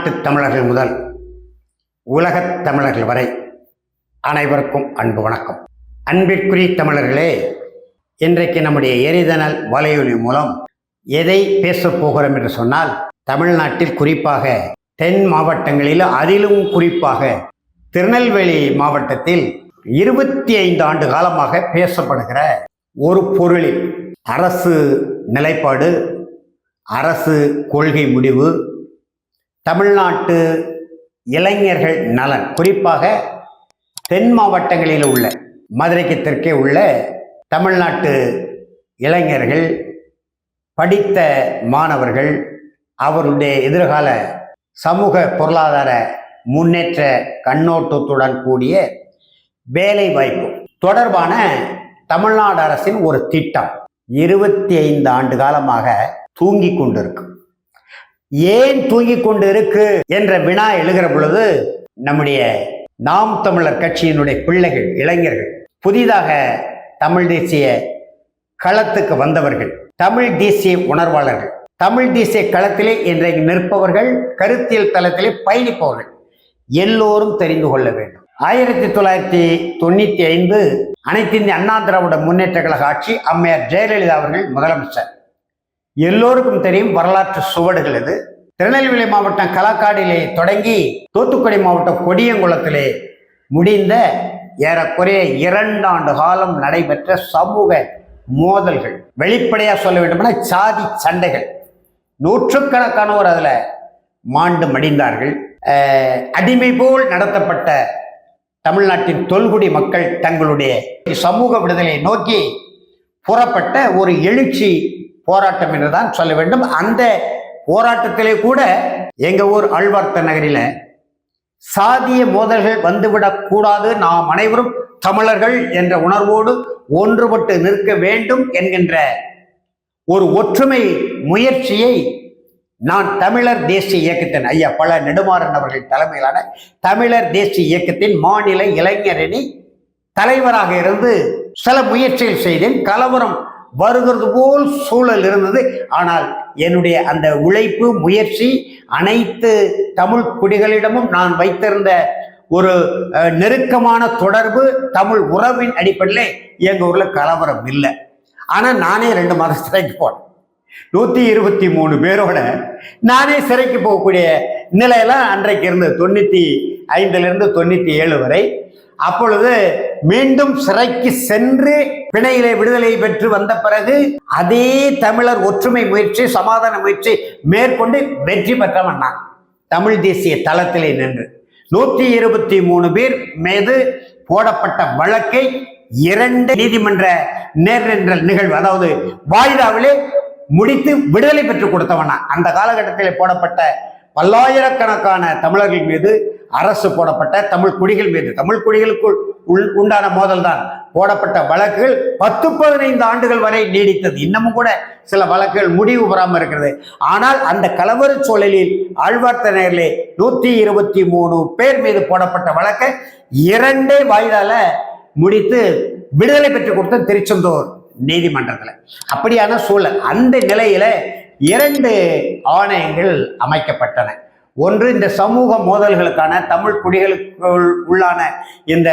நாட்டு தமிழர்கள் முதல் உலகத் தமிழர்கள் வரை அனைவருக்கும் அன்பு வணக்கம். அன்பிற்குரிய தமிழர்களே இன்றைக்கு நம்முடைய எரிதனல் வலையொலி மூலம் எதை பேசப் போகிறோம் என்று சொன்னால் தமிழ்நாட்டில் குறிப்பாக தென் மாவட்டங்களில் அதிலும் குறிப்பாக திருநெல்வேலி மாவட்டத்தில் இருபத்தி ஐந்து ஆண்டு காலமாக பேசப்படுகிற ஒரு பொருளில் அரசு நிலைப்பாடு அரசு கொள்கை முடிவு தமிழ்நாட்டு இளைஞர்கள் நலன் குறிப்பாக தென் மாவட்டங்களில் உள்ள மதுரைக்கு தெற்கே உள்ள தமிழ்நாட்டு இளைஞர்கள் படித்த மாணவர்கள் அவருடைய எதிர்கால சமூக பொருளாதார முன்னேற்ற கண்ணோட்டத்துடன் கூடிய வேலை வாய்ப்பு. தொடர்பான தமிழ்நாடு அரசின் ஒரு திட்டம் இருபத்தி ஐந்து ஆண்டு காலமாக தூங்கி கொண்டிருக்கு. ஏன் தூங்கி கொண்டு இருக்கு என்ற வினா எழுகிற பொழுது நம்முடைய நாம் தமிழர் கட்சியினுடைய பிள்ளைகள் இளைஞர்கள் புதிதாக தமிழ் தேசிய களத்துக்கு வந்தவர்கள் தமிழ் தேசிய உணர்வாளர்கள் தமிழ் தேசிய களத்திலே இன்றைக்கு நிற்பவர்கள் கருத்தியல் தளத்திலே பயணிப்பவர்கள் எல்லோரும் தெரிந்து கொள்ள வேண்டும். ஆயிரத்தி தொள்ளாயிரத்தி தொண்ணூத்தி ஐந்து அனைத்து இந்திய அண்ணா திராவிட முன்னேற்ற கழக ஆட்சி அம்மையார் ஜெயலலிதா அவர்கள் முதலமைச்சர். எல்லோருக்கும் தெரியும் வரலாற்று சுவடுகள் இது திருநெல்வேலி மாவட்டம் களக்காடிலே தொடங்கி தூத்துக்குடி மாவட்டம் கொடியங்குளத்திலே முடிந்த ஏறக்குறைய இரண்டாண்டு காலம் நடைபெற்ற சமூக மோதல்கள். வெளிப்படையாக சொல்ல வேண்டுமென சாதி சண்டைகள். நூற்றுக்கணக்கானோர் அதில் மாண்டு மடிந்தார்கள். அடிமை போல் நடத்தப்பட்ட தமிழ்நாட்டின் தொல்குடி மக்கள் தங்களுடைய சமூக விடுதலை நோக்கி புறப்பட்ட ஒரு எழுச்சி போராட்டம் என்றுதான் சொல்ல வேண்டும். அந்த போராட்டத்திலே கூட எங்க ஊர் அழ்வார்த்த நகரில சாதிய மோதல்கள் வந்துவிடக் கூடாது. நாம் அனைவரும் தமிழர்கள் என்ற உணர்வோடு ஒன்றுபட்டு நிற்க வேண்டும் என்கின்ற ஒரு ஒற்றுமை முயற்சியை நான் தமிழர் தேசிய இயக்கத்தின் ஐயா பல நெடுமாறன் அவர்கள் தலைமையிலான தமிழர் தேசிய இயக்கத்தின் மாநில இளைஞரணி தலைவராக இருந்து சில முயற்சிகள் செய்தேன். கலவரம் வருகிறது போல் சூழல் இருந்தது. ஆனால் என்னுடைய அந்த உழைப்பு முயற்சி அனைத்து தமிழ் குடிகளிடமும் நான் வைத்திருந்த ஒரு நெருக்கமான தொடர்பு தமிழ் உறவின் அடிப்படையில் எங்கள் ஊரில் கலவரம் இல்லை. ஆனால் நானே ரெண்டு மாதம் சிறைக்கு போனேன். நூற்றி இருபத்தி மூணு பேரோட நானே சிறைக்கு போகக்கூடிய நிலையெல்லாம் அன்றைக்கு இருந்தது. தொண்ணூற்றி ஐந்துலேருந்து தொண்ணூற்றி ஏழு வரை. அப்பொழுது மீண்டும் சிறைக்கு சென்று பிணையிலே விடுதலை பெற்று வந்த பிறகு அதே தமிழர் ஒற்றுமை முயற்சி சமாதான முயற்சி மேற்கொண்டு வெற்றி பெற்றவன் தமிழ் தேசிய தளத்திலே நின்று நூத்தி இருபத்தி மூணு பேர் மீது போடப்பட்ட வழக்கை இரண்டு நீதிமன்ற நேர்நின்ற நிகழ்வு அதாவது வாய்தாவிலே முடித்து விடுதலை பெற்று கொடுத்தவனா அந்த காலகட்டத்தில் போடப்பட்ட பல்லாயிரக்கணக்கான தமிழர்கள் மீது அரசு போடப்பட்ட தமிழ் குடிகள் மீது தமிழ் குடிகளுக்குள் உள் உண்டான மோதல் தான் போடப்பட்ட வழக்குகள் பத்து பதினைந்து ஆண்டுகள் வரை நீடித்தது. இன்னமும் கூட சில வழக்குகள் முடிவு பெறாமல் இருக்கிறது. ஆனால் அந்த கலவர சூழலில் ஆழ்வார்த்தனையிலே நூற்றி இருபத்தி மூணு பேர் மீது போடப்பட்ட வழக்கை இரண்டே வாயிலால முடித்து விடுதலை பெற்று கொடுத்த திருச்செந்தூர் நீதிமன்றத்தில். அப்படியான சூழல். அந்த நிலையில இரண்டு ஆணையங்கள் அமைக்கப்பட்டன. ஒன்று இந்த சமூக மோதல்களுக்கான தமிழ் குடிகளுக்குள் உள்ளான இந்த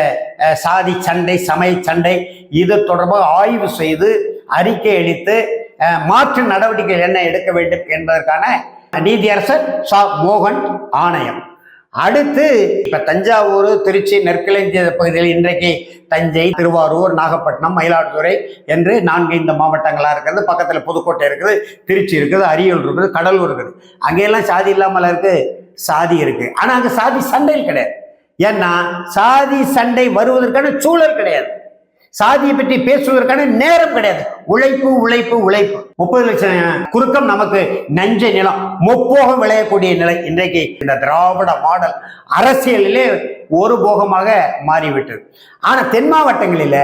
சாதி சண்டை சமய சண்டை இது தொடர்பாக ஆய்வு செய்து அறிக்கை அளித்து மாற்று நடவடிக்கைகள் என்ன எடுக்க வேண்டும் என்பதற்கான நீதியரசர் சா. மோகன் ஆணையம். அடுத்து இப்ப தஞ்சாவூர் திருச்சி நெற்கிழஞ்சிய பகுதியில் இன்றைக்கு தஞ்சை திருவாரூர் நாகப்பட்டினம் மயிலாடுதுறை என்று நான்கு இந்த மாவட்டங்களாக இருக்கிறது. பக்கத்தில் புதுக்கோட்டை இருக்குது திருச்சி இருக்குது அரியலூர் இருக்குது கடலூர் இருக்குது. அங்கெல்லாம் சாதி இல்லாமல் இருக்கு? சாதி இருக்கு. ஆனால் அங்கே சாதி சண்டையில் கிடையாது. ஏன்னா சாதி சண்டை வருவதற்கான சூழல் கிடையாது. சாதியை பற்றி பேசுவதற்கான நேரம் கிடையாது. உழைப்பு உழைப்பு உழைப்பு. முப்பது லட்சம் குறுக்கம் நமக்கு நஞ்ச நிலம் முப்போகம் விளையக்கூடிய நிலை. இன்றைக்கு இந்த திராவிட மாடல் அரசியலிலே ஒரு போகமாக மாறிவிட்டது. ஆனா தென் மாவட்டங்களில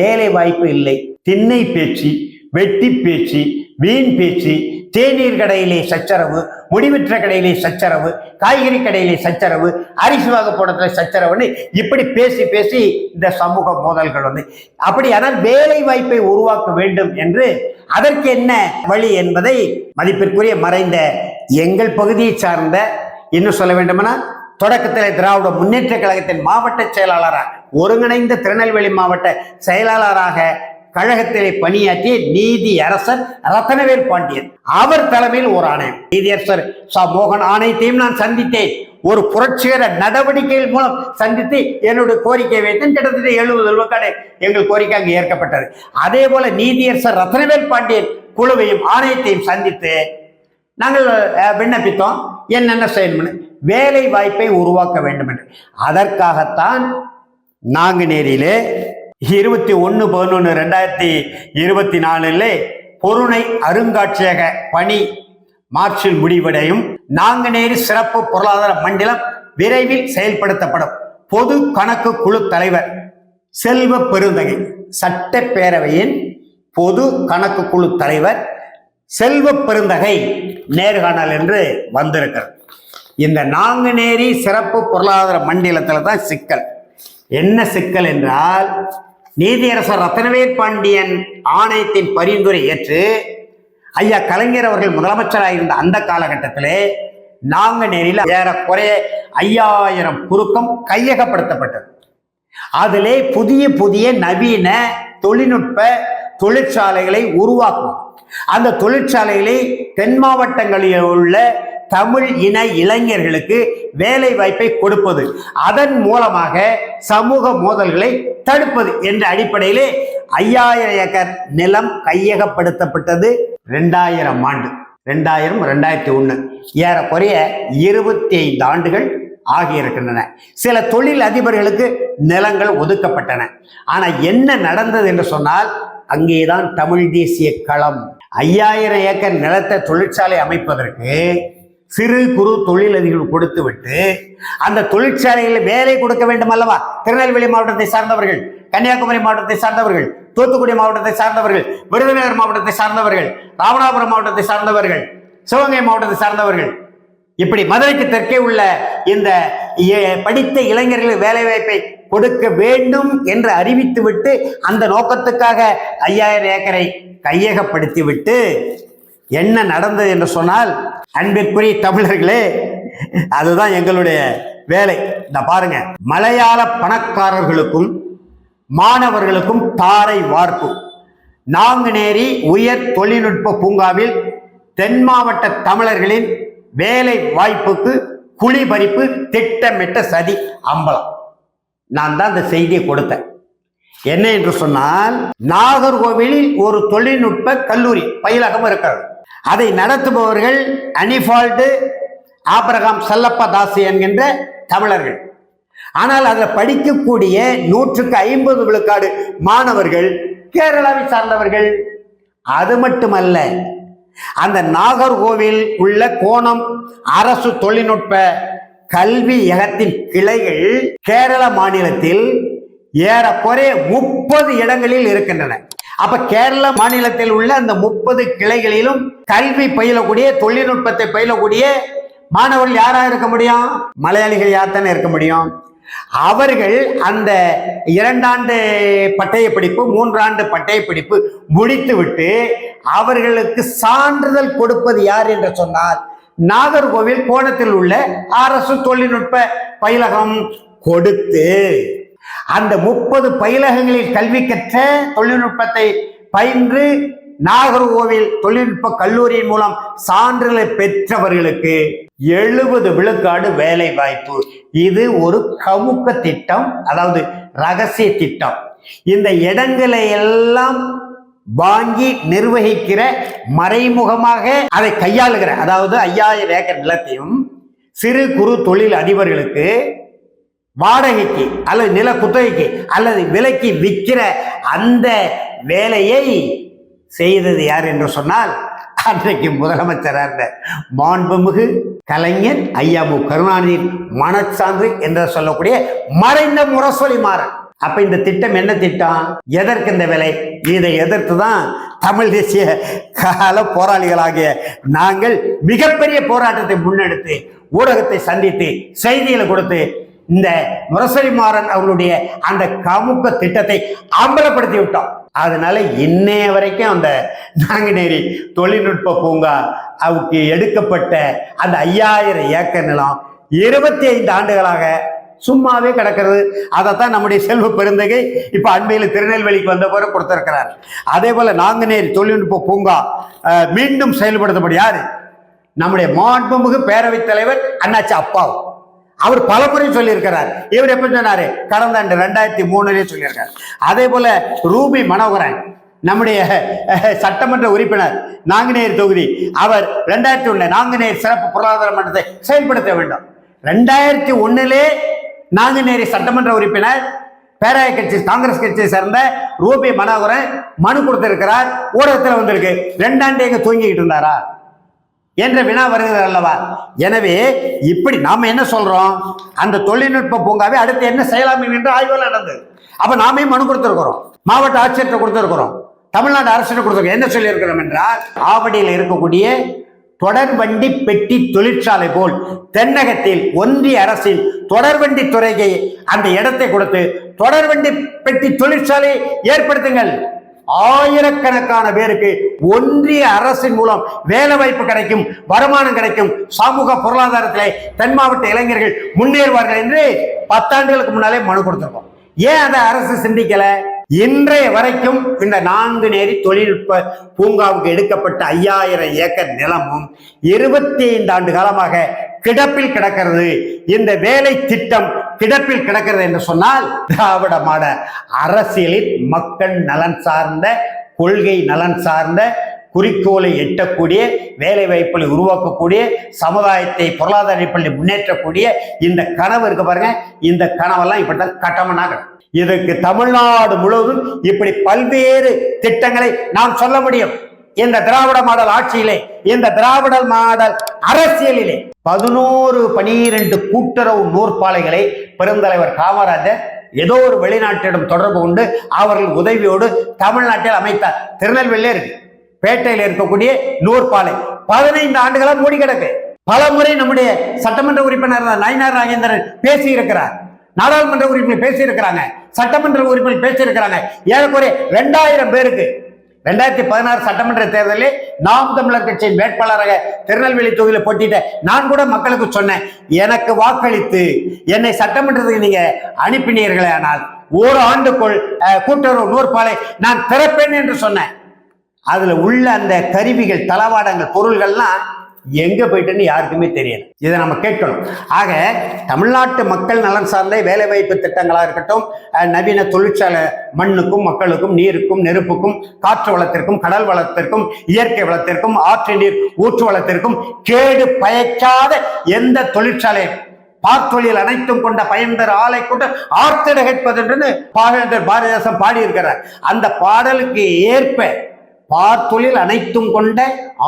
வேலை வாய்ப்பு இல்லை. திண்ணை பேச்சு வெட்டி பேச்சு வீண் பேச்சு தேநீர் கடையிலே சச்சரவு முடிவற்ற கடையிலே சச்சரவு காய்கறி கடையிலே சச்சரவு அரிசி வாங்க சச்சரவுன்னு இப்படி பேசி பேசி இந்த சமூக மோதல்கள் வந்து. அப்படியானால் வேலை வாய்ப்பை உருவாக்க வேண்டும் என்று அதற்கு என்ன வழி என்பதை மதிப்பிற்குரிய மறைந்த எங்கள் பகுதியை சார்ந்த இன்னும் சொல்ல வேண்டுமெனா தொடக்கத்தில் திராவிட முன்னேற்ற கழகத்தின் மாவட்ட செயலாளராக ஒருங்கிணைந்த திருநெல்வேலி மாவட்ட செயலாளராக கழகத்திலே பணியாற்றிய நீதி அரசர் ரத்தனவேல் பாண்டியன். அவர் தலைமையில் ஒரு ஆணையம். நீதியரசர் ச. மோகன் ஆணையத்தையும் நான் சந்தித்தேன். ஒரு புரட்சிகர நடவடிக்கைகள் மூலம் சந்தித்து என்னுடைய கோரிக்கை வைத்தேன். கிட்டத்தட்ட எழுபது விழுக்காடு எங்கள் கோரிக்கை அங்கு ஏற்கப்பட்டது. அதே போல நீதியரசர் ரத்னவேல் பாண்டியன் குழுவையும் ஆணையத்தையும் சந்தித்து நாங்கள் விண்ணப்பித்தோம். என்னென்ன செய்யணும்னு வேலை வாய்ப்பை உருவாக்க வேண்டும் என்று அதற்காகத்தான் நாங்குநேரியிலே இருபத்தி ஒன்று பதினொன்று ரெண்டாயிரத்தி இருபத்தி நாலுல பொருணை அருங்காட்சியக பணி மார்ச்சில் முடிவடையும். நாங்குநேரி சிறப்பு பொருளாதார மண்டலம் விரைவில் செயல்படுத்தப்படும். பொது கணக்கு குழு தலைவர் செல்வ பெருந்தகை சட்டப்பேரவையின் பொது கணக்கு குழு தலைவர் செல்வ பெருந்தகை நேர்காணல் என்று வந்திருக்கிறது இந்த நாங்குநேரி சிறப்பு பொருளாதார மண்டலத்தில் தான் சிக்கல். என்ன சிக்கல் என்றால் நீதியரசர் ரத்தனவேல் பாண்டியன் ஆணையத்தின் பரிந்துரை ஏற்று ஐயா கலைஞர் அவர்கள் முதலமைச்சராக இருந்த அந்த காலகட்டத்திலே நாங்குநேரியில் ஏறக்குறைய ஐயாயிரம் குறுக்கம் கையகப்படுத்தப்பட்டது. அதிலே புதிய புதிய நவீன தொழில்நுட்ப தொழிற்சாலைகளை உருவாக்கும் அந்த தொழிற்சாலைகளை தென் மாவட்டங்களில் உள்ள தமிழ் இன இளைஞர்களுக்கு வேலை வாய்ப்பை கொடுப்பது. அதன் மூலமாக சமூக மோதல்களை தடுப்பது என்ற அடிப்படையிலே ஐயாயிரம் ஏக்கர் நிலம் கையகப்படுத்தப்பட்டது ரெண்டாயிரம் ஆண்டு. ரெண்டாயிரம் ரெண்டாயிரத்தி ஒன்று ஏறக்குறைய இருபத்தி ஐந்து ஆண்டுகள் ஆகியிருக்கின்றன. சில தொழில் அதிபர்களுக்கு நிலங்கள் ஒதுக்கப்பட்டன. ஆனால் என்ன நடந்தது என்று சொன்னால் அங்கேதான் தமிழ் தேசிய களம். ஐயாயிரம் ஏக்கர் நிலத்தை தொழிற்சாலை அமைப்பதற்கு சிறு குறு தொழிலதிகள் கொடுத்து விட்டு அந்த தொழிற்சாலையில் வேலை கொடுக்க வேண்டும் அல்லவா திருநெல்வேலி மாவட்டத்தை சார்ந்தவர்கள் கன்னியாகுமரி மாவட்டத்தை சார்ந்தவர்கள் தூத்துக்குடி மாவட்டத்தை சார்ந்தவர்கள் விருதுநகர் மாவட்டத்தை சார்ந்தவர்கள் ராமநாதபுரம் மாவட்டத்தை சார்ந்தவர்கள் சிவகங்கை மாவட்டத்தை சார்ந்தவர்கள். இப்படி மதுரைக்கு தெற்கே உள்ள இந்த படித்த இளைஞர்கள் வேலைவாய்ப்பை கொடுக்க வேண்டும் என்று அறிவித்துவிட்டு அந்த நோக்கத்துக்காக ஐயாயிரம் ஏக்கரை கையகப்படுத்தி விட்டு என்ன நடந்தது என்று சொன்னால் அன்பிற்குரிய தமிழர்களே அதுதான் எங்களுடைய வேலை. இந்த பாருங்க மலையாள பணக்காரர்களுக்கும் மாணவர்களுக்கும் தாரை வார்ப்பு. நாங்குநேரி உயர் தொழில்நுட்ப பூங்காவில் தென் மாவட்ட தமிழர்களின் வேலை வாய்ப்புக்கு குழிபறிப்பு திட்டமிட்ட சதி அம்பலம். நான் தான் இந்த செய்தியை கொடுத்தேன். என்ன என்று சொன்னால் நாகர்கோவிலில் ஒரு தொழில்நுட்ப கல்லூரி பயிலகம் இருக்கிறது. அதை நடத்துபவர்கள் அனிஃபால்டு ஆபரகாம் செல்லப்ப தாசி என்கின்ற தமிழர்கள். ஆனால் அதில் படிக்கக்கூடிய நூற்றுக்கு ஐம்பது விழுக்காடு மாணவர்கள் கேரளாவை சார்ந்தவர்கள். அது மட்டுமல்ல அந்த நாகர்கோவில் உள்ள கோணம் அரசு தொழில்நுட்ப கல்வியகத்தின் கிளைகள் கேரள மாநிலத்தில் ஏறக்குறைய முப்பது இடங்களில் இருக்கின்றன. அப்ப கேரள மாநிலத்தில் உள்ள அந்த முப்பது கிளைகளிலும் கல்வி பயிலக்கூடிய தொழில்நுட்பத்தை பயிலக்கூடிய மாணவர்கள் யாரா இருக்க முடியும்? மலையாளிகள் யார்தானே இருக்க முடியும்? அவர்கள் அந்த இரண்டாண்டு பட்டய படிப்பு மூன்றாண்டு பட்டய படிப்பு முடித்துவிட்டு அவர்களுக்கு சான்றிதழ் கொடுப்பது யார் என்று சொன்னால் நாகர்கோவில் கோணத்தில் உள்ள அரசு தொழில்நுட்ப பயிலகம் கொடுத்து அந்த முப்பது பயிலகங்களில் கல்வி கற்ற தொழில்நுட்பத்தை பயின்று நாகர்கோவில் தொழில்நுட்ப கல்லூரியின் மூலம் சான்றிதழை பெற்றவர்களுக்கு எழுபது விழுக்காடு வேலை வாய்ப்பு இது ஒரு கமுக்க திட்டம் அதாவது ரகசிய திட்டம். இந்த இடங்களை எல்லாம் வாங்கி நிர்வகிக்கிற மறைமுகமாக அதை கையாளுகிற அதாவது ஐயாயிரம் ஏக்கர் நிலத்தையும் சிறு குறு தொழில் அதிபர்களுக்கு வாடகைக்கு அல்லது நில குத்தகைக்கு அல்லது விலைக்கு விற்கிற அந்த வேலையை செய்தது யார் என்று சொன்னால் அன்றைக்கு முதலமைச்சராக இருந்த மாண்புமிகு கலைஞர் ஐயா மு. கருணாநிதியின் மனச்சான்று என்று சொல்லக்கூடிய மறைந்த முரசொலி மாறன். அப்ப இந்த திட்டம் என்ன திட்டம்? எதற்கு இந்த விலை? இதை எதிர்த்து தான் தமிழ் தேசிய கால போராளிகளாகிய நாங்கள் மிகப்பெரிய போராட்டத்தை முன்னெடுத்து ஊடகத்தை சந்தித்து செய்திகளை கொடுத்து இந்த முரசொலி மாறன் அவர்களுடைய அந்த கமுக்க திட்டத்தை அம்பலப்படுத்தி விட்டோம் அதனால இன்னைய வரைக்கும் அந்த நாங்குநேரி தொழில்நுட்ப பூங்கா அவுக்கு எடுக்கப்பட்ட அந்த ஐயாயிரம் ஏக்கர் நிலம் இருபத்தி ஐந்து ஆண்டுகளாக சும்மாவே கிடக்கிறது. அதைத்தான் நம்முடைய செல்வ பெருந்தகை இப்போ அண்மையில் திருநெல்வேலிக்கு வந்த பிறகு கொடுத்திருக்கிறார். அதே போல நாங்குநேரி தொழில்நுட்ப பூங்கா மீண்டும் செயல்படுத்தப்படும் யாரு நம்முடைய மாண்புமிகு பேரவைத் தலைவர் அண்ணாச்சி அப்பாவும் அவர் பல பலமுறை சொல்லியிருக்கிறார். இவர் எப்ப சொன்னாரு? கடந்த ஆண்டு ரெண்டாயிரத்தி மூணுலயே சொல்லியிருக்காரு. அதே போல ரூபி மனோகரன் நம்முடைய சட்டமன்ற உறுப்பினர் நாங்குநேர் தொகுதி அவர் ரெண்டாயிரத்தி ஒன்று நாங்குநேர் சிறப்பு பொருளாதார மன்றத்தை செயல்படுத்த வேண்டும். ரெண்டாயிரத்தி ஒன்றிலே நாங்குநேரி சட்டமன்ற உறுப்பினர் பேராய கட்சி காங்கிரஸ் கட்சியை சேர்ந்த ரூபி மனோகரன் மனு கொடுத்திருக்கிறார். ஊடகத்தில் வந்திருக்கு. ரெண்டாண்டு எங்க தூங்கிக்கிட்டு இருந்தாரா? என்ற வினா வருகிறது அல்லவா? எனவே இப்படி நாம் என்ன சொல்றோம்? அந்த தொழில்நுட்ப பூங்காவை அடுத்து என்ன செய்யலாம் என்று ஆய்வுகள் நடந்தது. அப்ப நாமே மனு கொடுத்திருக்கிறோம். மாவட்ட ஆட்சியர்கிட்ட கொடுத்திருக்கிறோம். தமிழ்நாடு அரசு கொடுத்திருக்கோம் என்ன சொல்லியிருக்கிறோம் என்றால் ஆவடியில் இருக்கக்கூடிய தொடர்வண்டி பெட்டி தொழிற்சாலை போல் தென்னகத்தில் ஒன்றிய அரசின் தொடர்வண்டி துறைக்கு அந்த இடத்தை கொடுத்து தொடர்வண்டி பெட்டி தொழிற்சாலை ஏற்படுத்துங்கள். ஆயிரக்கணக்கான பேருக்கு ஒன்றிய அரசின் மூலம் வேலை வாய்ப்பு கிடைக்கும் வருமானம் கிடைக்கும். சமூக பொருளாதாரத்தில் தென் மாவட்ட இளைஞர்கள் முன்னேறுவார்கள் என்று பத்தாண்டுகளுக்கு முன்னாலே மனு கொடுத்திருக்கோம். ஏன் அதை அரசு சிந்திக்கல? இன்றைய வரைக்கும் இந்த நான்கு நேரி தொழில்நுட்ப பூங்காவுக்கு எடுக்கப்பட்ட ஐயாயிரம் ஏக்கர் நிலமும் இருபத்தி ஐந்து ஆண்டு காலமாக கிடப்பில் கிடக்கிறது. இந்த வேலை திட்டம் கிடப்பில் கிடக்கிறது என்று சொன்னால் திராவிட மாட அரசியலில் மக்கள் நலன் சார்ந்த கொள்கை நலன் சார்ந்த குறிக்கோளை எட்டக்கூடிய வேலை வாய்ப்புகளை உருவாக்கக்கூடிய சமுதாயத்தை பொருளாதார அடிப்படையில் முன்னேற்றக்கூடிய இந்த கனவு இருக்கு பாருங்க. இந்த கனவெல்லாம் இப்படிதான் கட்டமனாக இதற்கு தமிழ்நாடு முழுவதும் இப்படி பல்வேறு திட்டங்களை நாம் சொல்ல முடியும். இந்த திராவிட மாடல் ஆட்சியிலே இந்த திராவிட மாடல் அரசியலிலே பதினோரு பனிரெண்டு கூட்டுறவு நூற்பாலைகளை பெருந்தலைவர் காமராஜர் ஏதோ ஒரு வெளிநாட்டிடம் தொடர்பு கொண்டு அவர்கள் உதவியோடு தமிழ்நாட்டில் அமைத்தார் திருநெல்வேலியிலே இருக்கு. பேட்டையில் இருக்கக்கூடிய நூற்பாலை. பதினைந்து ஆண்டுகளா மூடி கிடக்கு. பல முறை நம்முடைய சட்டமன்ற உறுப்பினர் நயினார் ராஜேந்திரன் பேசி இருக்கிறார் நாடாளுமன்ற உறுப்பினர் பேசி இருக்கிறாங்க சட்டமன்ற உறுப்பினர் பேசி இருக்கிறாங்க ஏறக்குறைய ரெண்டாயிரம் பேருக்கு ரெண்டாயிரத்தி பதினாறு சட்டமன்ற தேர்தலில் நாம் தமிழர் கட்சியின் வேட்பாளராக திருநெல்வேலி தொகுதியில் போட்டிட்ட நான் கூட மக்களுக்கு சொன்னேன் எனக்கு வாக்களித்து என்னை சட்டமன்றத்துக்கு நீங்க அனுப்பினீர்களே ஆனால் ஒரு ஆண்டுக்குள் கூட்டுறவு நூற்பாலை நான் திறப்பேன் என்று சொன்னேன். அதுல உள்ள அந்த கருவிகள் தளவாடங்கள் பொருள்கள்லாம் எங்க போயிட்டுன்னு யாருக்குமே தெரியல. இதை நம்ம கேட்கணும். ஆக தமிழ்நாட்டு மக்கள் நலன் சார்ந்த வேலைவாய்ப்பு திட்டங்களாக இருக்கட்டும் நவீன தொழிற்சாலை மண்ணுக்கும் மக்களுக்கும் நீருக்கும் நெருப்புக்கும் காற்று வளத்திற்கும் கடல் வளத்திற்கும் இயற்கை வளத்திற்கும் ஆற்று நீர் ஊற்று வளத்திற்கும் கேடு பயக்காத எந்த தொழிற்சாலை பார்த்தொழில் அனைத்தும் கொண்ட பயன்தர் ஆலை கொண்டு ஆர்த்திட கேட்பதென்று பாவேந்தர் பாரதிதாசன் பாடியிருக்கிறார். அந்த பாடலுக்கு ஏற்ப பார்த்தொழில் அனைத்தும் கொண்ட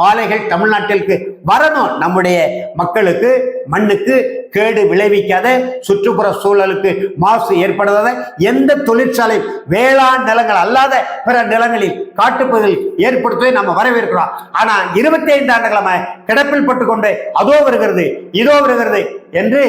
ஆலைகள் தமிழ்நாட்டிற்கு வரணும். நம்முடைய மக்களுக்கு மண்ணுக்கு கேடு விளைவிக்காத சுற்றுப்புற சூழலுக்கு மாசு ஏற்படாத எந்த தொழிற்சாலை வேளாண் நிலங்கள் அல்லாத பிற நிலங்களில் காட்டுப்பகுதியில் ஏற்படுத்துவதை நம்ம வரவேற்கிறோம். ஆனா இருபத்தி ஐந்து ஆண்டுகளமா கிடப்பில் பட்டுக்கொண்டு அதோ வருகிறது இதோ வருகிறது என்று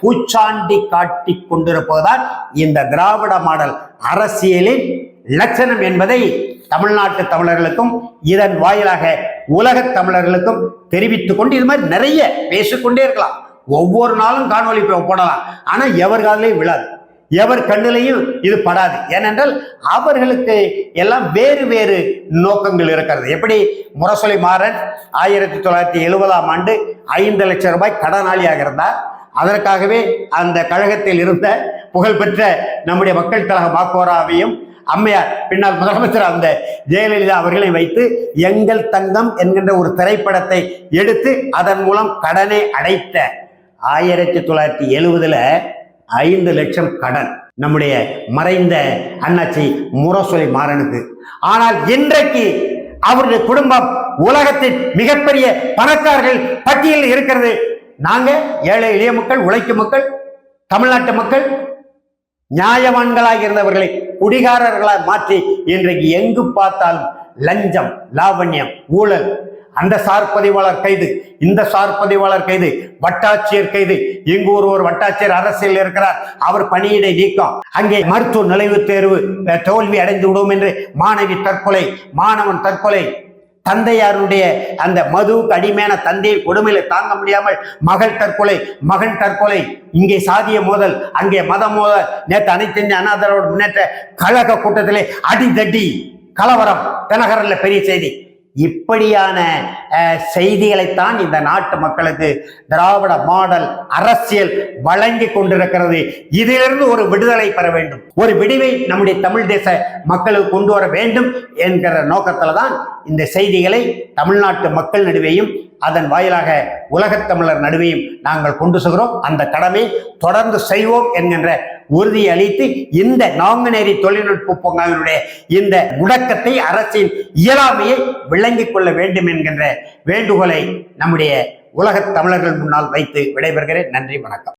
பூச்சாண்டி காட்டி கொண்டிருப்பதுதான் இந்த திராவிட மாடல் அரசியலின் லட்சணம் என்பதை தமிழ்நாட்டு தமிழர்களுக்கும் இதன் வாயிலாக உலக தமிழர்களுக்கும் தெரிவித்துக் கொண்டு இது மாதிரி நிறைய பேசிக்கொண்டே இருக்கலாம். ஒவ்வொரு நாளும் காணொலி போடலாம். ஆனால் எவர் காதலையும் விழாது. எவர் கண்ணிலையும் இது படாது. ஏனென்றால் அவர்களுக்கு எல்லாம் வேறு வேறு நோக்கங்கள் இருக்கிறது. எப்படி? முரசொலி மாறன் ஆயிரத்தி தொள்ளாயிரத்தி எழுபதாம் ஆண்டு ஐந்து லட்சம் ரூபாய் கடனாளியாக இருந்தார். அதற்காகவே அந்த கழகத்தில் இருந்த புகழ்பெற்ற நம்முடைய மக்கள் கழக மாக்கோராவையும் அம்மையார் பின்னால் முதலமைச்சர் அந்த ஜெயலலிதா அவர்களை வைத்து எங்கள் தங்கம் என்கின்ற ஒரு திரைப்படத்தை எடுத்து அதன் மூலம் கடனை அடைத்த ஆயிரத்தி தொள்ளாயிரத்தி எழுவதுல ஐந்து லட்சம் கடன் நம்முடைய மறைந்த அண்ணாச்சி முரசொலி மாறனுக்கு. ஆனால் இன்றைக்கு அவருடைய குடும்பம் உலகத்தின் மிகப்பெரிய பணக்காரர்கள் பட்டியலில் இருக்கிறது. நாங்க ஏழை எளிய மக்கள் உழைக்கும் மக்கள் தமிழ்நாட்டு மக்கள் நியாயவான்களாக இருந்தவர்களை குடிகாரர்களாக மாற்றி இன்றைக்கு எங்கு பார்த்தாலும் லஞ்சம் லாவண்யம் ஊழல். அந்த சார் பதிவாளர் கைது இந்த சார் பதிவாளர் கைது வட்டாட்சியர் கைது. இங்கு ஒரு ஒரு வட்டாட்சியர் அரசியல் இருக்கிறார். அவர் பணியிடை நீக்கம். அங்கே மருத்துவ நுழைவுத் தேர்வு தோல்வி அடைந்து விடும் என்று மாணவி தற்கொலை மாணவன் தற்கொலை. தந்தையாருடைய அந்த மது அடிமையான தந்தையை கொடுமையில தாங்க முடியாமல் மகள் தற்கொலை மகன் தற்கொலை. இங்கே சாதிய மோதல் அங்கே மத மோதல். நேற்று அனைத்து அனாதரோட அண்ணாதரோட முன்னேற்ற கழக கூட்டத்திலே அடிதடி கலவரம் தினகரன்ல பெரிய செய்தி. இப்படியான செய்திகளைத்தான் இந்த நாட்டு மக்களுக்கு திராவிட மாடல் அரசியல் வழங்கி கொண்டிருக்கிறது. இதிலிருந்து ஒரு விடுதலை பெற வேண்டும். ஒரு விடிவை நம்முடைய தமிழ் தேச மக்களுக்கு கொண்டு வர வேண்டும் என்கிற நோக்கத்துல தான் இந்த செய்திகளை தமிழ்நாட்டு மக்கள் நடுவேயும் அதன் வாயிலாக உலகத் தமிழர் நாங்கள் கொண்டு செல்கிறோம். அந்த கடமை தொடர்ந்து செய்வோம் என்கின்ற உறுதியை அளித்து இந்த நாங்குநேரி தொழில்நுட்ப பூங்காவினுடைய இந்த முடக்கத்தை அரசின் இயலாமையை விளங்கிக் கொள்ள வேண்டும் என்கின்ற வேண்டுகோளை நம்முடைய உலகத் தமிழர்கள் முன்னால் வைத்து விடைபெறுகிறேன். நன்றி வணக்கம்.